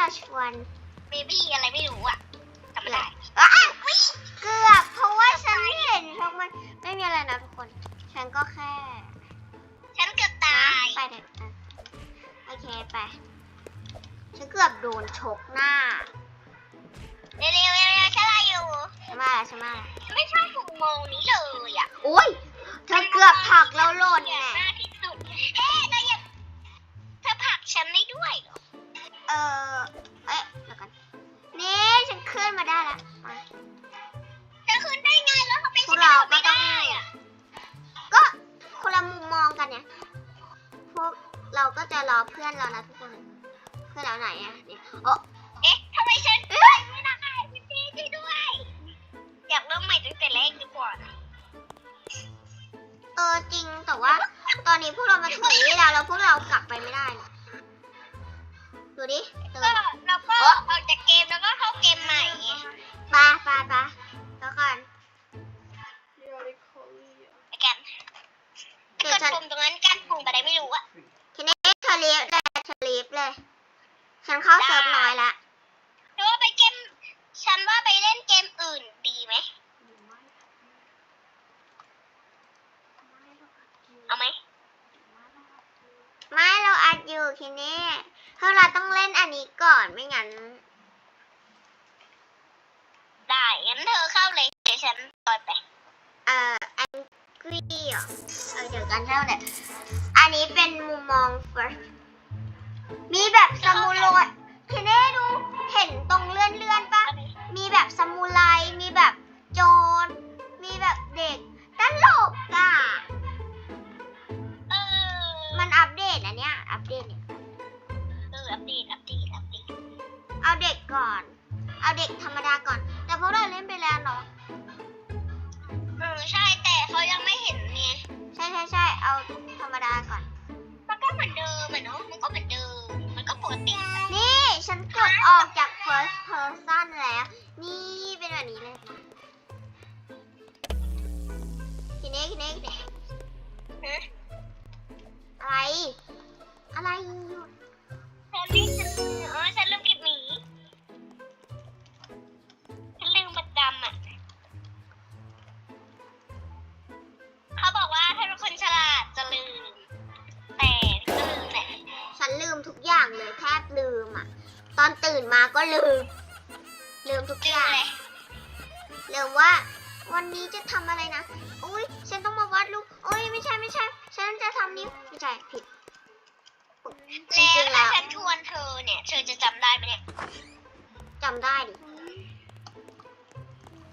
เราชวนเบบี้อะไรไม่รู้อะจำไม่ได้อ้าวเกือบเพราะว่าฉันเห็นพวกมันไม่มีอะไรนะทุกคน ฉันก็แค่ฉันเกือบตายไปเถอะอะโอเคไป ฉันเกือบโดนชกหน้า เร็วๆเร็วๆฉันรออยู่ใช่ไหมล่ะใช่ไหมล่ะฉันไม่ชอบถุงโมงนี้เลยอะอุ้ยเธอเกือบผลักแล้วหล่นเกลียดแน่มากที่ เออเอ๊ะเดี๋ยวกัน นี่ฉันขึ้นมาได้แล้วมาเธอขึ้นได้ไงแล้วทำไมพฉัวนกเราก็ไม่ต้อง ได้อะก็คนละมุมมองกันเนี่ย พวกเราก็จะรอเพื่อนเรานะทุกคน เพื่อนเราไหนอะเนี่ยโอ้เอ๊ะทำไมฉันไปไม่ได้พี่พี่ช่วยด้วย อยากเริ่มใหม่ตั้งแต่แรกดีกว่านะเออจริงแต่ว่า ตอนนี้พวกเรามาถึงนี่แล้วแล้วพวกเรากลับไปไม่ได้เนี่ย ดูดิเติก็มเราก็ออกจากเกมแล้วก็เข้าเกมใหม่ไงไปไปไปแล้วกันไปกันเดี๋ยวกดฉันปุ่มตรงนั้นกันปุ่มอะไรไม่รู้อะทีนี้เธอลีฟเลยเธอลีฟเลย ฉันเข้าเซิร์ฟน้อยละหรือว่าไปเกม ฉันว่าไปเล่นเกมอื่นดีไหมเอาไหมไม่เราอัดอยู่ทีนี้ เพราะเราต้องเล่นอันนี้ก่อนไม่งั้น ได้งั้นเธอเข้าเลยเดี๋ยวฉันต่อยไป เอ่ออันกรีเหรอเออเดี๋ยวกันเท่าเนี่ยอันนี้เป็นมุมมอง first มีแบบซามูไรทีนี้ดูเห็นตรงเลื่อนเลื่อนๆปะมีแบบซามูไรมีแบบโจรมีแบบเด็กตลกอะเออมันอัปเดตนะเนี่ยอัปเดตเนี่ย เอออัปเดตอัปเดตอัปเดตเอาเด็กก่อน เอาเด็กธรรมดาก่อน แต่พวกเราเล่นไปแล้วเนาะเออใช่แต่เขายังไม่เห็นไงใช่ใช่ใช่เอาธรรมดาก่อน มันก็เหมือนเดิมอะเนาะมันก็เหมือนเดิม มันก็ปกตินี่ ฉันกดออกจาก first person แล้ว นี่เป็นแบบนี้เลยทีนี้ทีนี้ทีนี้ฮะอะไร อะไรอยู่ ฉันลืมฉันอ๋อฉันลืมเก็บหมีฉันลืมประจำอะ เขาบอกว่าถ้าเป็นคนฉลาดจะลืม แต่ก็ลืมแหละฉันลืมทุกอย่างเลยแทบลืมอะ ตอนตื่นมาก็ลืม ลืมทุกลือมย่าง เลยลืมว่า วันนี้จะทำอะไรนะ อุ้ยฉันต้องมาวาดรูปอุ้ยไม่ใช่ไม่ใช่ ฉันจะทำนิ้วไม่ใช่ผิดจ แล้วริงๆถ้าแล้วฉันชวนเธอเนี่ย เธอจะจำได้ไหมเนี่ยจำได้ดิ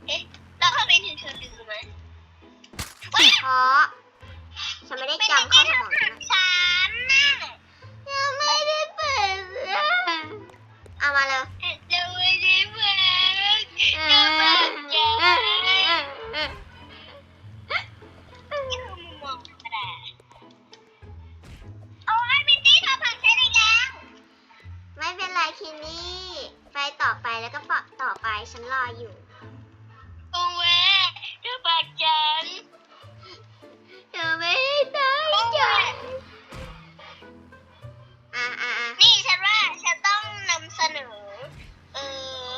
เอ๊ะแล้วทำไมถึงเธอลืมไหมเพราะฉันไม่ได้จำเข้าสมองนะฉันน่ะยังไม่ได้เปิดเอามาเลยเราไม่ได้เปิดเราแบบ ฉันรออยู่โอ้เว้ยเธอผ่านฉันเธอไม่ได้ตั้งใจอะอะอะนี่ฉันว่าฉันต้องนำเสนอ เออ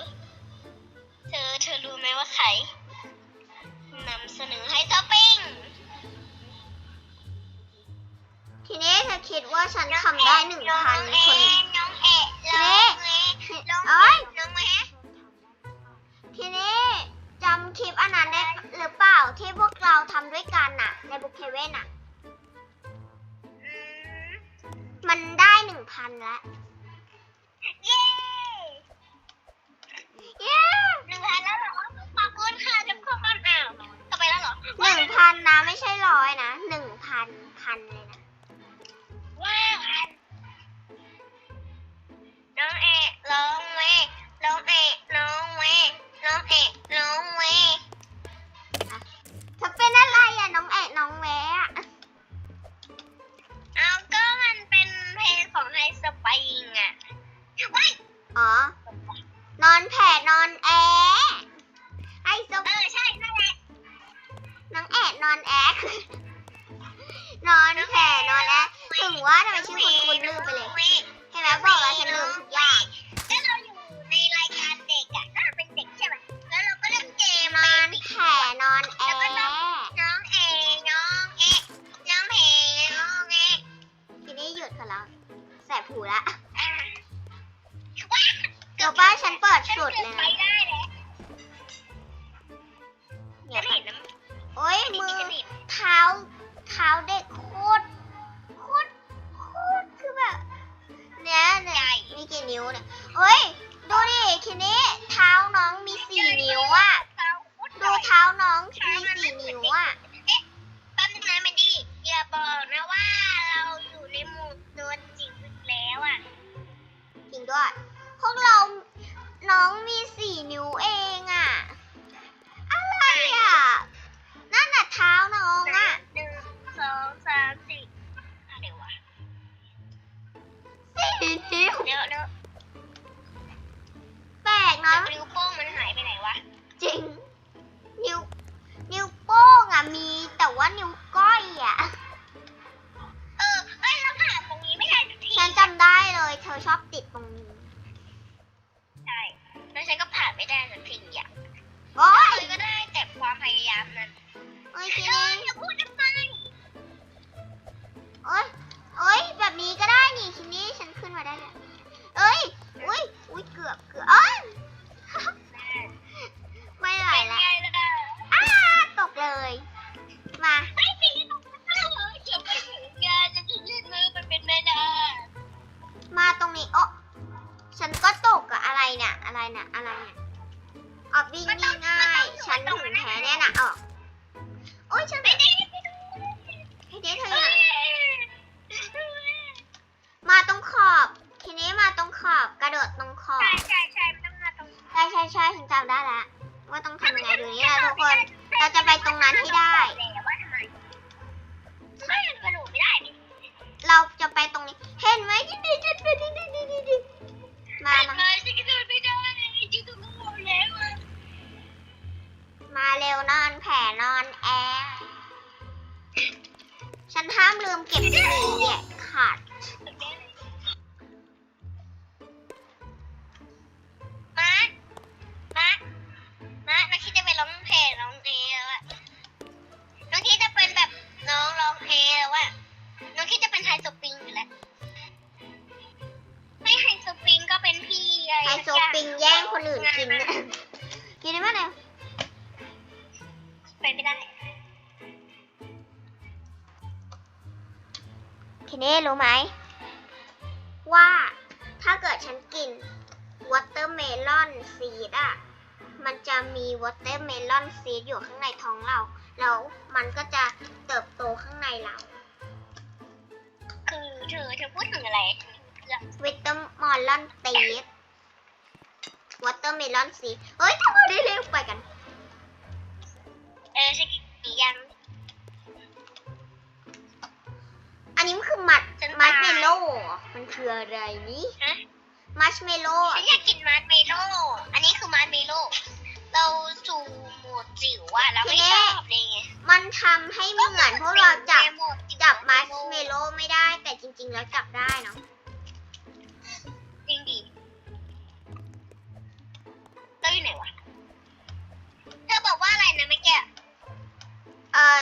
เธอเธอรู้ไหมว่าใครนำเสนอให้ช้อปปิ้ง ทีนี้เธอคิดว่าฉันทำได้หนึ่งพันคน น้องเอะน้องเอะน้องเอ้ยน้องแม่ คลิปอันนั้นได้หรือเปล่าที่พวกเราทำด้วยกันน่ะ ในบุคเคเว่นน่ะอืมมันได้หนึ่งพันแล้ว เย้ เย้หนึ่งพันแล้วเหรอขอบคุณค่ะทุกคนอ้าวต่อไปแล้วเหรอหนึ่งพันนะไม่ใช่ร้อยนะหนึ่งพันพันเลย ไฮสปริงอะว้ายอ๋อ นอนแผ่นอนแอะไอ้สมเออใช่นั่นแหละน้องแอะนอนแอะนอนแผ่นอนแอะถึงว่าทำไมชื่อคุณคุณลืมไปเลยเห็นไหมบอกแล้วฉันลืมทุกอย่าง บหูละเกือบว่าฉันเปิดสุดเลยนะเนี่ยโอ้ยมือเท้าเท้าเด็กโคตรโคตรโคตรคือแบบเนี้ยเนี่ยมีกี่นิ้วเนี่ยโอ้ยดูดิทีนี้เท้าน้องมีสี่นิ้วอะดูเท้าน้องมีสี่นิ้วอะ ด้วย พวกเรา น้องมีสี่นิ้วเองอะอะไรอะนั่นน่ะเท้าน้องอะหนึ่งสองสามสี่เดี๋ยววะสี่นิ้วเดี๋ยวเดี๋ยวแปลกแล้เนาะวนิ้วโป้งมันหายไปไหนวะ จริง นิ้ว นิ้วโป้งอะมีแต่ว่านิ้วก้อยอะ วว่าต้องทำยังไงดูนี่นะทุกคน เราจะไปตรงนั้นให้ได้แต่ว่าทำไมไม่กระโดดไม่ได้ดิเราจะไปตรงนี้ เห็นไหมที่นี่จุดนี้นี่นี่นี่นี่มามาไม่ฉันกระโดดไม่ได้อยู่ตรงนู้นแล้วอะมาเร็วนอนแผ่นอนแอร์ฉันห้ามลืมเก็บสีแยกขาด จะไปร้องเพลงร้องเอแล้วอะน้องคิดจะเป็นแบบน้องร้องเอแล้วอะน้องคิดจะเป็นไฮโซปิงอยู่แล้ว ไม่ไฮโซปิงก็เป็นพี่อะไรไฮโซปิงแย่งคนอื่นกินเนี่ยกินได้ไหมเนี่ยไปไม่ได้ทีนี้รู้ไหม ว่าถ้าเกิดฉันกินวอเตอร์เมลอนซีดอะ มันจะมีวอเตอร์เมลอนซีดอยู่ข้างในท้องเรา แล้วมันก็จะเติบโตข้างในเรา คือเธอเธอพูดถึงอะไรวิตามอลลอนตีดวอเตอร์เมลอนซีดเฮ้ยทำไมได้เร็วไปกัน เออฉันกินยังอันนี้มันคือมัดฉันมัดตายเมโล่มันคืออะไรนี่ฮะ มัชเมโล่ฉันอยากกินมาร์ชเมลโล่ อันนี้คือมาร์ชเมลโล่ เราสู่โหมดจิ๋วอะเราไม่ชอบเลยไงมันทำให้เหมือนพวกเราจับโหมดจิ๋วจับมัชเมโล่ไม่ได้แต่จริง ๆ แล้วจับได้เนาะจริงดิเราอยู่ไหนวะ เธอบอกว่าอะไรนะเมื่อกี้เอ่อ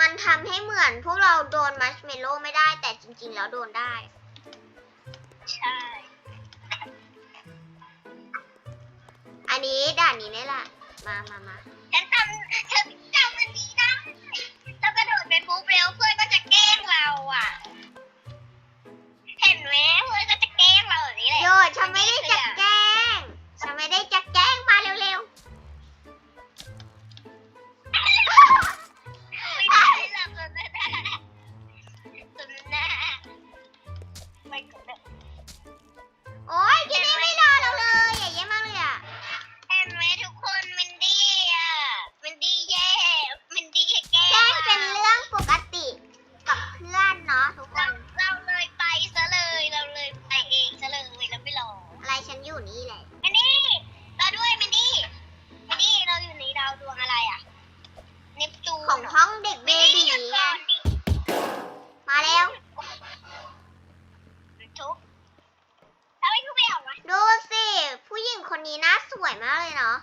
มันทำให้เหมือนพวกเราโดนมัชเมลโล่ไม่ได้แต่จริง ๆ แล้วโดนได้ ใช่ นนี้ด่านนี้นี่แหละมามามาฉันจำฉันจำมันดีได้เรากระโดดไปปุ๊บเร็วเพื่อนก็จะแกล้งเราอะ เห็นไหมเพื่อนก็จะแกล้งเราแบบนี้แหละโยนฉันไม่ได้จะแก นอยู่นี่แหละมันดี้เราด้วยมันดี้มันดี้เราอยู่ในดาวดวงอะไรอะเนปจูนของเหรห้องเด็กเบมันดี้บีหยุดไงก่อนดิมาแล้วทุบเอาไอ้ทุบไปออกวะดูสิ ผู้หญิงคนนี้น่าสวยมากเลยเนาะ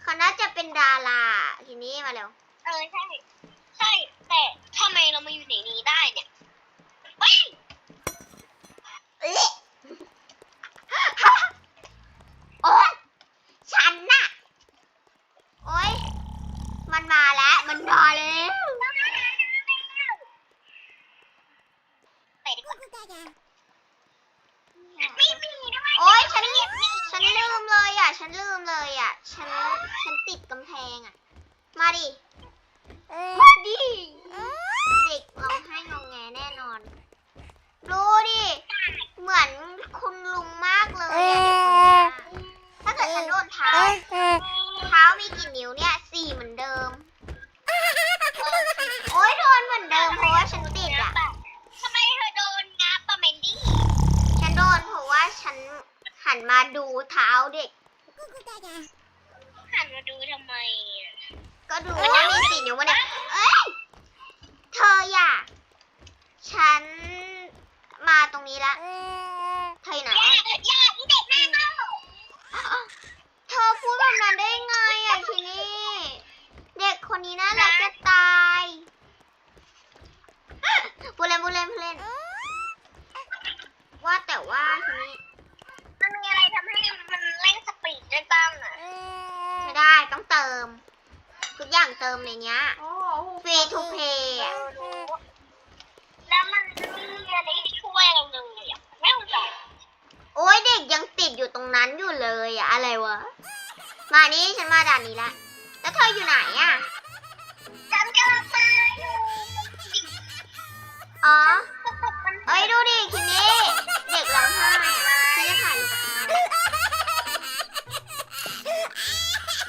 เขาน่าจะเป็นดาราทีนี้มาเร็วเออใช่ ใช่ แต่ทำไมเรามาอยู่ในนี้ได้เนี่ยเฮ้ย เอ๊ะโอโอ๊ยฉันน่ะ โอ๊ยมันมาแล้ว มันมาแล้วไปดีกว่าไม่มีด้วยโอ๊ยฉันฉันลืมเลยอะ ฉันลืมเลยอะ ฉัน ฉันติดกำแพงอะ มาดิ มาดิ เด็กร้องไห้งองแงแน่นอน ดูดิ เหมือนคุณลุงมากเลย ฉันโดนเท้า เท้ามีกี่นิ้วเนี่ยสี่เหมือนเดิม โอ๊ยโดนเหมือนเดิมเพราะว่าฉันติดอะทำไมเธอโดนงับปะเมนดี้ ฉันโดนเพราะว่าฉันหันมาดูเท้าเด็ก หันมาดูทำไมอะก็ดูว่ามีสี่นิ้วมันเนี่ยเอ้ย เธออย่า ฉันมาตรงนี้ละ เธออยู่ไหน อย่าอะอย่าอีเด็กหน้าเน่าเธ อพูดแบบนั้นได้ไงอะทีนี่เด็กคนนี้น่ารักจะตายบูเลนบูเลนบูเลนว่าแต่ว่าทีนี้ มันมีอะไรทำให้มันเร่งสปีดได้บ้างอะไม่ได้ต้องเติม ทุกอย่างเติมในเนี้ยฟรีทูเพย์ โอ้ยเด็กยังติดอยู่ตรงนั้นอยู่เลยอะอะไรวะ มานี่ฉันมาด่านนี้แล้วแล้วเธออยู่ไหนอะฉันกำลังมาอยู่อ๋อเอ้ยดูดิคินี่เด็กร้องไห้อะที่ถ่าย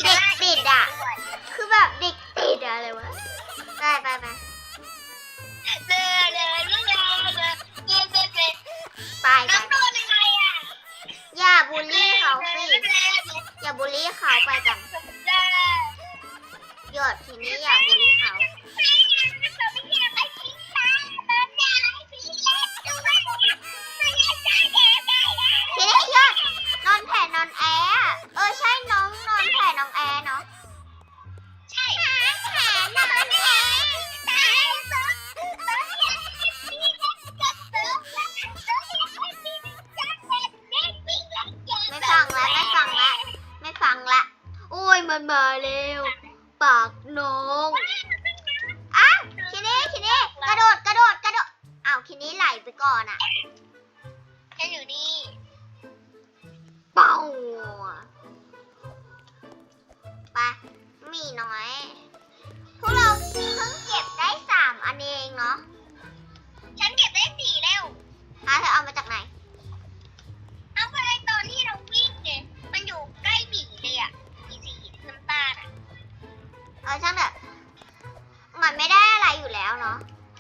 เด็กติดอะคือแบบเด็กติดอะอะไรวะไปไปไปไปไป บูลลี่เขาสิอย่าบูลลี่เขาไปกันหยดทีนี้อย่าบูลลี่เขา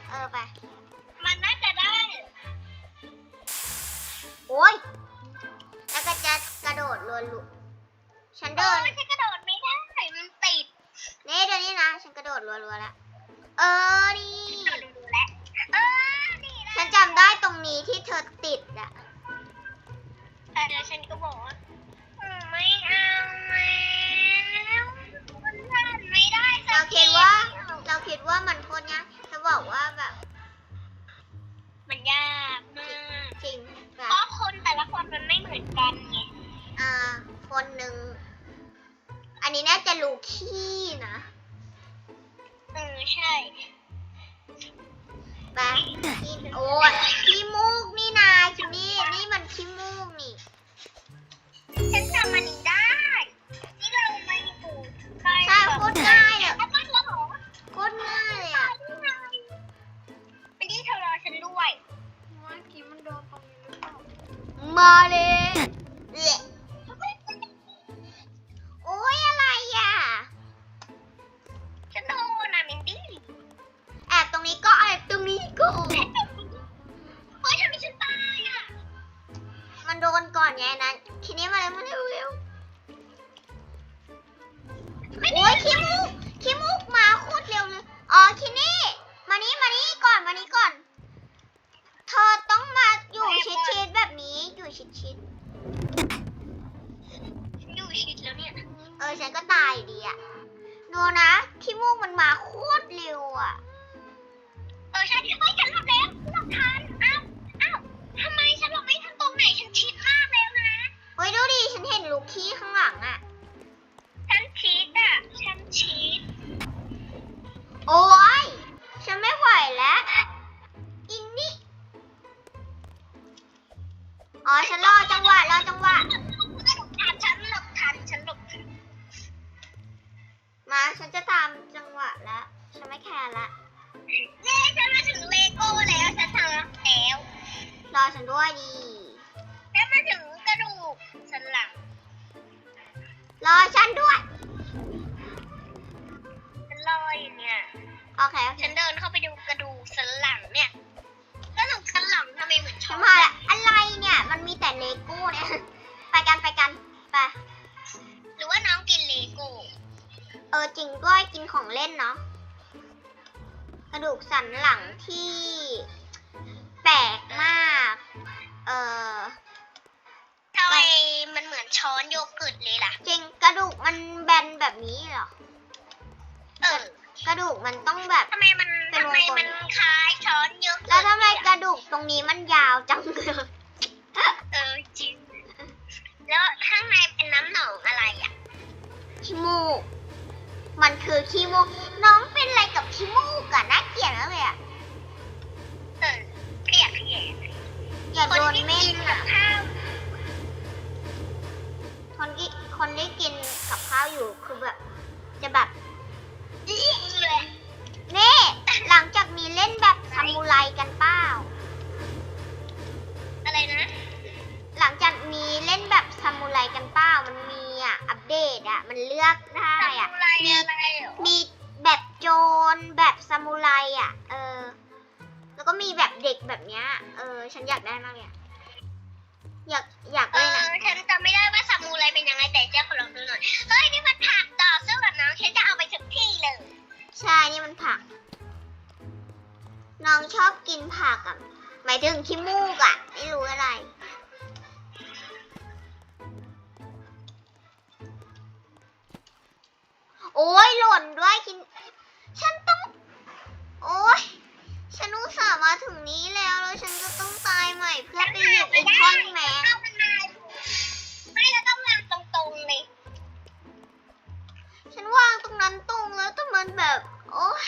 เออไป มันน่าจะได้ โอ้ย แล้วก็จะกระโดดรัวลุฉันเดิเดินนไม่ใช่กระโดดไม่ได้ มันติด นี่เดี๋ยวนี้นะ ฉันกระโดดรัวๆแล้ว เออ นี่ กระโดดดูแล้ว เออ นี่นะฉันจำได้ตรงนี้ที่เธอติดอะแต่เดี๋ยวฉันก็บอกว่าอืมไม่เอาแล้วมันทำไม่ได้สัเรากคิดว่า เราคิดว่ามันโคตรยากเธอ บอกว่าแบบมันยากมากจริงแบเพบราะคนแต่ละคนมันไม่เหมือนกันไงอ่าคนหนึ่งอันนี้น่าจะลูขี้นะเออใช่ไปขี้โอ้ยขี้มูกนี่นาคิดนี่นี่มันขี้มูกนี่ฉัน เออจริงด้วยกินของเล่นเนาะกระดูกสันหลังที่แปลกมาก เออทำไมมันเหมือนช้อนโยเกิร์ตเลยล่ะ จริงกระดูกมันแบนแบบนี้เหรอ เออ กระดูกมันต้องแบบทำไมมันเป็นทำวงไมกลมมันคล้ายช้อนโยเกิร์ตแล้วทำไมกระดูกตรงนี้มันยาวจังเลยเออจริง แล้วข้างในเป็นน้ำหนองอะไรอะขี้มูก มันคือขี้มูก น้องเป็นอะไรกับขี้มูกอะน่าเกลียดมากเลยอะเออเกลียดเกลียดอย่าคนโดนที่เม่กินนกัอะบข้าวคนที่คนที่กินกับข้าวอยู่คือแบบ จะแบบอื้อเลยนี่หลังจากมีเล่นแบบซามูไรกันเปล่าอะไรนะ หลังจากมีเล่นแบบซามูไรกันเปล่ามันมีอะอัปเดตอะ มันเลือกได้ อะทำอะไรมีอะไรเหรอมีแบบโจรแบบซามูไรอะ เออ แล้วก็มีแบบเด็กแบบเนี้ย เออ ฉันอยากได้มากเลยอะอยากอยากเอเล่นออะฉันจำไม่ได้ว่าซามูไรเป็นยังไงแต่เจ้าขอลองดูหน่อย เฮ้ยนี่มันผักต่อสู้กับน้องฉันจะเอาไปทุกที่เลย ใช่นี่มันผัก น้องชอบกินผักอะ หมายถึงขี้มูกอะ ไม่รู้อะไร โอ้ยหล่นด้วยคินฉันต้อง โอ้ยฉันอุตส่าห์มาถึงนี้แล้วแล้วฉันจะต้องตายใหม่เพื่อไปหยิบไอ้ท่อนแมงเอามันมาไม่แล้วต้องวางตรงๆเลยฉันวางตรงนั้นตรงแล้วแต่มันแบบ โอ้ย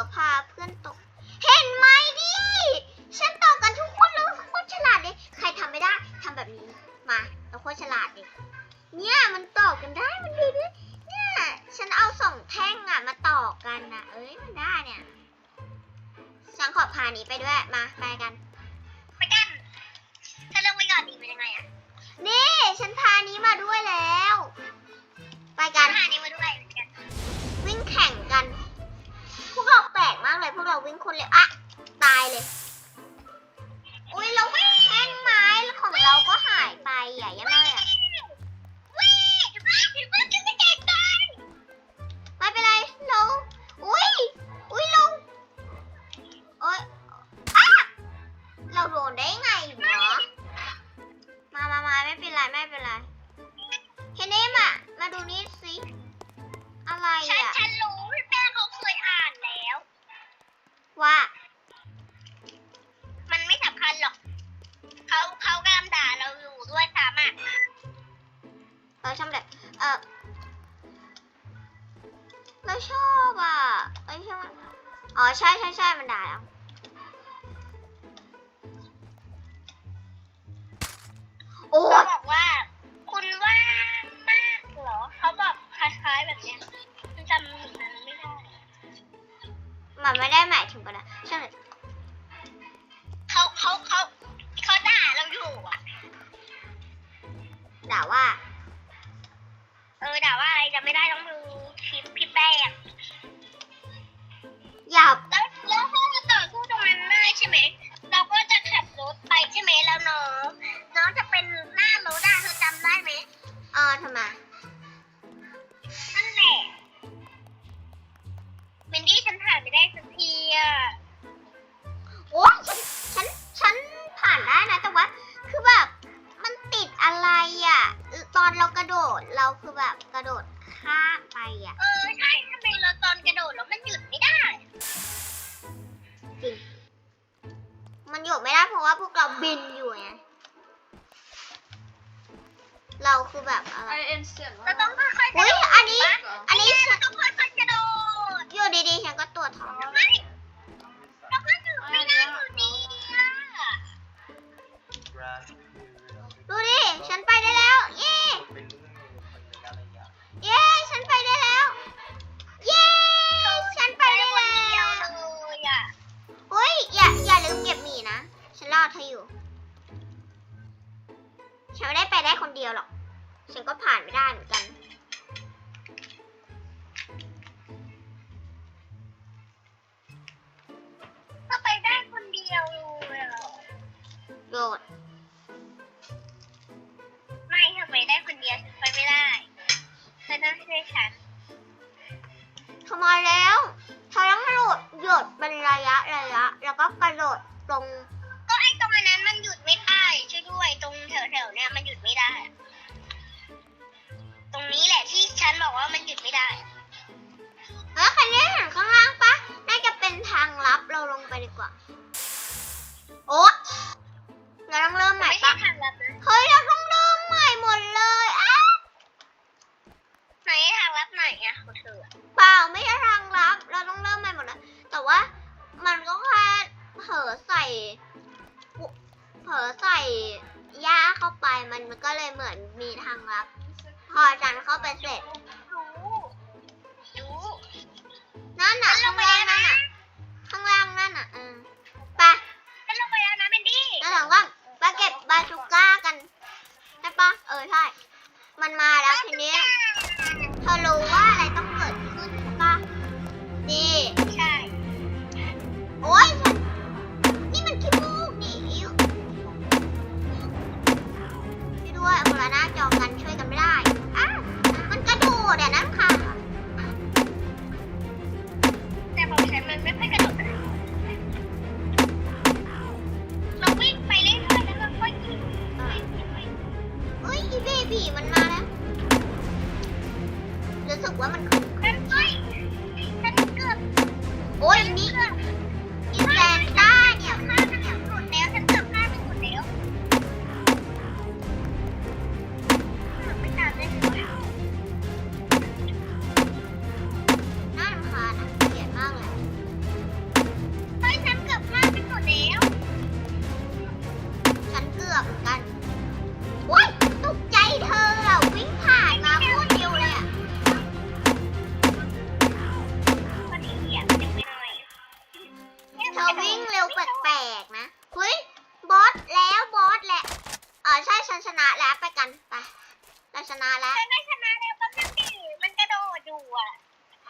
อพาเพื่อนตก เห็นไหมดิ ฉันตกกันทุกคนเลยโคตรฉลาดเลย ใครทำไม่ได้ทำแบบนี้ มาเราโคตรฉลาดเลยเนี่ยมันตอกกันได้มันดีด้วยเนี่ยฉันเอาสองแท่งอะมาต่อกันนะเอ้ยมันได้เนี่ยฉันขอพานี้ไปด้วย มาไปกันไปกันฉันเริ่องไปก่อนดีไป็ยังไงอะ นี่ฉันพานี้มาด้วยแล้ว ไปกันพานี้มาด้วย มากเลยพวกเราวิ่งคนเลยอะตายเลย อุ้ยเราไม่แท่งไม้ของเราก็หายไปอย่าะยังไงอะ 奥特曼 องก็ผ่านไม่ได้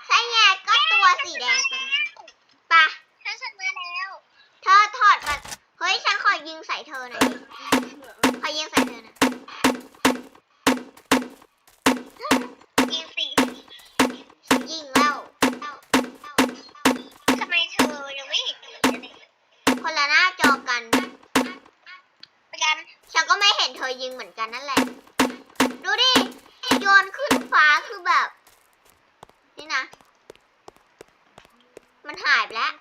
ใช่ไงก็ตัวสีแดงไปะถ้ฉันมาแล้วเธอถอดมาเฮ้ยฉันขอยิงใส่เธอหน่อยขอยิงใส่เธอหน่อยายไปแล้ว